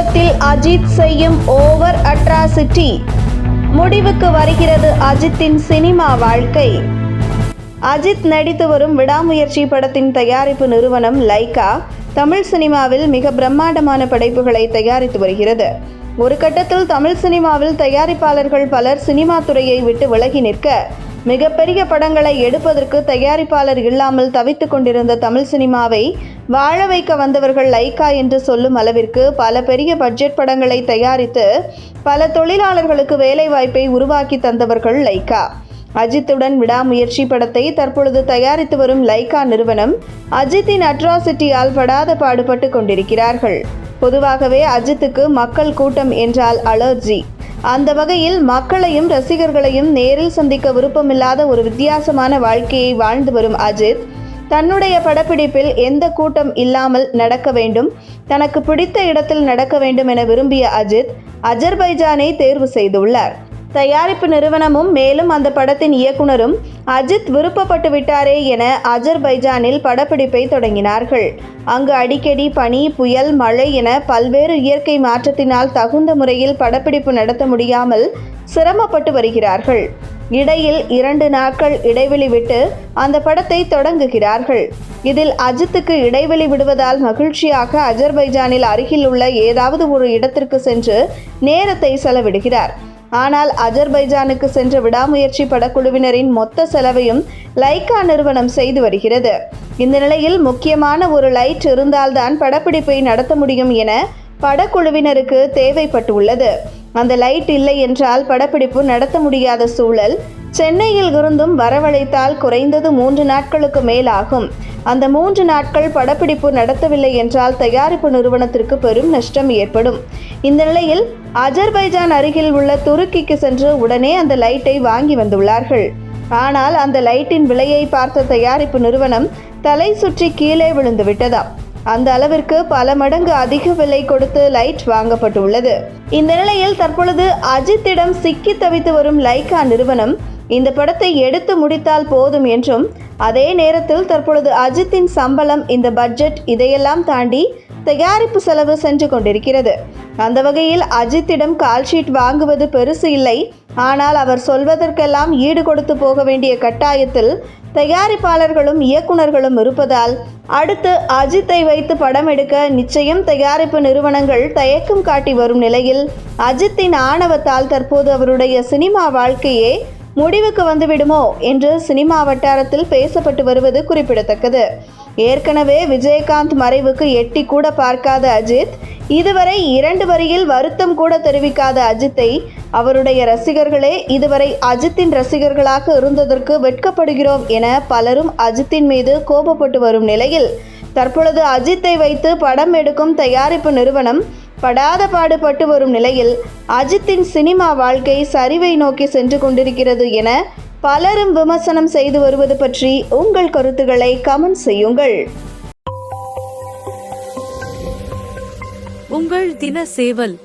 சமீபத்தில் அஜித் செய்யும் over atrocity முடிவுக்கு வருகிறது அஜித்தின் சினிமா வாழ்க்கை. அஜித் நடித்து வரும் விடாமுயற்சி படத்தின் தயாரிப்பு நிறுவனம் லைகா தமிழ் சினிமாவில் மிக பிரம்மாண்டமான படைப்புகளை தயாரித்து வருகிறது. ஒரு கட்டத்தில் தமிழ் சினிமாவில் தயாரிப்பாளர்கள் பலர் சினிமா துறையை விட்டு விலகி நிற்க மிகப்பெரிய படங்களை எடுப்பதற்கு தயாரிப்பாளர் இல்லாமல் தவித்துக் கொண்டிருந்த தமிழ் சினிமாவை வாழ வைக்க வந்தவர்கள் லைகா என்று சொல்லும் அளவிற்கு பல பெரிய பட்ஜெட் படங்களை தயாரித்து பல தொழிலாளர்களுக்கு வேலைவாய்ப்பை உருவாக்கி தந்தவர்கள் லைகா. அஜித்துடன் விடாமுயற்சி படத்தை தற்பொழுது தயாரித்து வரும் லைகா நிறுவனம் அஜித்தின் அட்ராசிட்டியால் படாத பாடுபட்டு கொண்டிருக்கிறார்கள். பொதுவாகவே அஜித்துக்கு மக்கள் கூட்டம் என்றால் அலர்ஜி. அந்த வகையில் மக்களையும் ரசிகர்களையும் நேரில் சந்திக்க விருப்பமில்லாத ஒரு வித்தியாசமான வாழ்க்கையை வாழ்ந்து வரும் அஜித். தன்னுடைய படப்பிடிப்பில் எந்த கூட்டம் இல்லாமல் நடக்க வேண்டும் தனக்கு பிடித்த இடத்தில் நடக்க வேண்டும் என விரும்பிய அஜித் அஜர்பைஜானை தேர்வு செய்துள்ளார். தயாரிப்பு நிறுவனமும் மேலும் அந்த படத்தின் இயக்குனரும் அஜித் விருப்பப்பட்டு விட்டாரே என அஜர்பைஜானில் படப்பிடிப்பை தொடங்கினார்கள். அங்கு அடிக்கடி பனி புயல் மழை என பல்வேறு இயற்கை மாற்றத்தினால் தகுந்த முறையில் படப்பிடிப்பு நடத்த முடியாமல் சிரமப்பட்டு வருகிறார்கள். இடையில் இரண்டு நாட்கள் இடைவெளி விட்டு அந்த படத்தை தொடங்குகிறார்கள். இதில் அஜித்துக்கு இடைவெளி விடுவதால் மகிழ்ச்சியாக அஜர்பைஜானில் அருகில் உள்ள ஏதாவது ஒரு இடத்திற்கு சென்று நேரத்தை செலவிடுகிறார். ஆனால் அஜர்பைஜானுக்கு சென்ற விடாமுயற்சி படக்குழுவினரின் மொத்த செலவையும் லைகா நிறுவனம் செய்து வருகிறது. இந்த நிலையில் முக்கியமான ஒரு லைட் இருந்தால்தான் படப்பிடிப்பை நடத்த முடியும் என படக்குழுவினருக்கு தேவைப்பட்டுள்ளது. அந்த லைட் இல்லை என்றால் படப்பிடிப்பு நடத்த முடியாத சூழல் சென்னையில் இருந்தும் வரவழைத்தால் குறைந்தது மூன்று நாட்களுக்கு மேலாகும். அந்த மூன்று நாட்கள் படப்பிடிப்பு நடத்தவில்லை என்றால் தயாரிப்பு நிறுவனத்திற்கு பெரும் நஷ்டம் ஏற்படும். இந்த நிலையில் அஜர்பைஜான் அருகில் உள்ள துருக்கிக்கு சென்று உடனே அந்த லைட்டை வாங்கி வந்துள்ளார்கள். ஆனால் அந்த லைட்டின் விலையை பார்த்த தயாரிப்பு நிறுவனம் தலை சுற்றி கீழே விழுந்து விட்டதாம். அந்த அளவிற்கு பல மடங்கு அதிக விலை கொடுத்து லைட் வாங்கப்பட்டுள்ளது. இந்த நிலையில் தற்பொழுது அஜித்திடம் சிக்கி தவித்து வரும் லைகா நிறுவனம் இந்த படத்தை எடுத்து முடித்தால் போதும் என்றும் அதே நேரத்தில் தற்பொழுது அஜித்தின் சம்பளம் இந்த பட்ஜெட் இதையெல்லாம் தாண்டி தயாரிப்பு செலவு சென்று கொண்டிருக்கிறது. அந்த வகையில் அஜித்திடம் கால்ஷீட் வாங்குவது பெருசு இல்லை. ஆனால் அவர் சொல்வதற்கெல்லாம் ஈடு கொடுத்து போக வேண்டிய கட்டாயத்தில் தயாரிப்பாளர்களும் இயக்குனர்களும் இருப்பதால் அடுத்து அஜித்தை வைத்து படம் எடுக்க நிச்சயம் தயாரிப்பு நிறுவனங்கள் தயக்கம் காட்டி வரும் நிலையில் அஜித்தின் ஆணவத்தால் தற்போது அவருடைய சினிமா வாழ்க்கையே முடிவுக்கு வந்துவிடுமோ என்று சினிமா வட்டாரத்தில் பேசப்பட்டு வருவது குறிப்பிடத்தக்கது. ஏற்கனவே விஜயகாந்த் மறைவுக்கு எட்டி கூட பார்க்காத அஜித் இதுவரை இரண்டு வரியில் வருத்தம் கூட தெரிவிக்காத அஜித்தை அவருடைய ரசிகர்களே இதுவரை அஜித்தின் ரசிகர்களாக இருந்ததற்கு வெட்கப்படுகிறோம் என பலரும் அஜித்தின் மீது கோபப்பட்டு வரும் நிலையில் தற்பொழுது அஜித்தை வைத்து படம் எடுக்கும் தயாரிப்பு நிறுவனம் படாத பாடுபட்டு வரும் நிலையில் அஜித்தின் சினிமா வாழ்க்கை சரிவை நோக்கி சென்று கொண்டிருக்கிறது என பலரும் விமர்சனம் செய்து வருவது பற்றி உங்கள் கருத்துக்களை கமெண்ட் செய்யுங்கள். உங்கள் தின சேவல்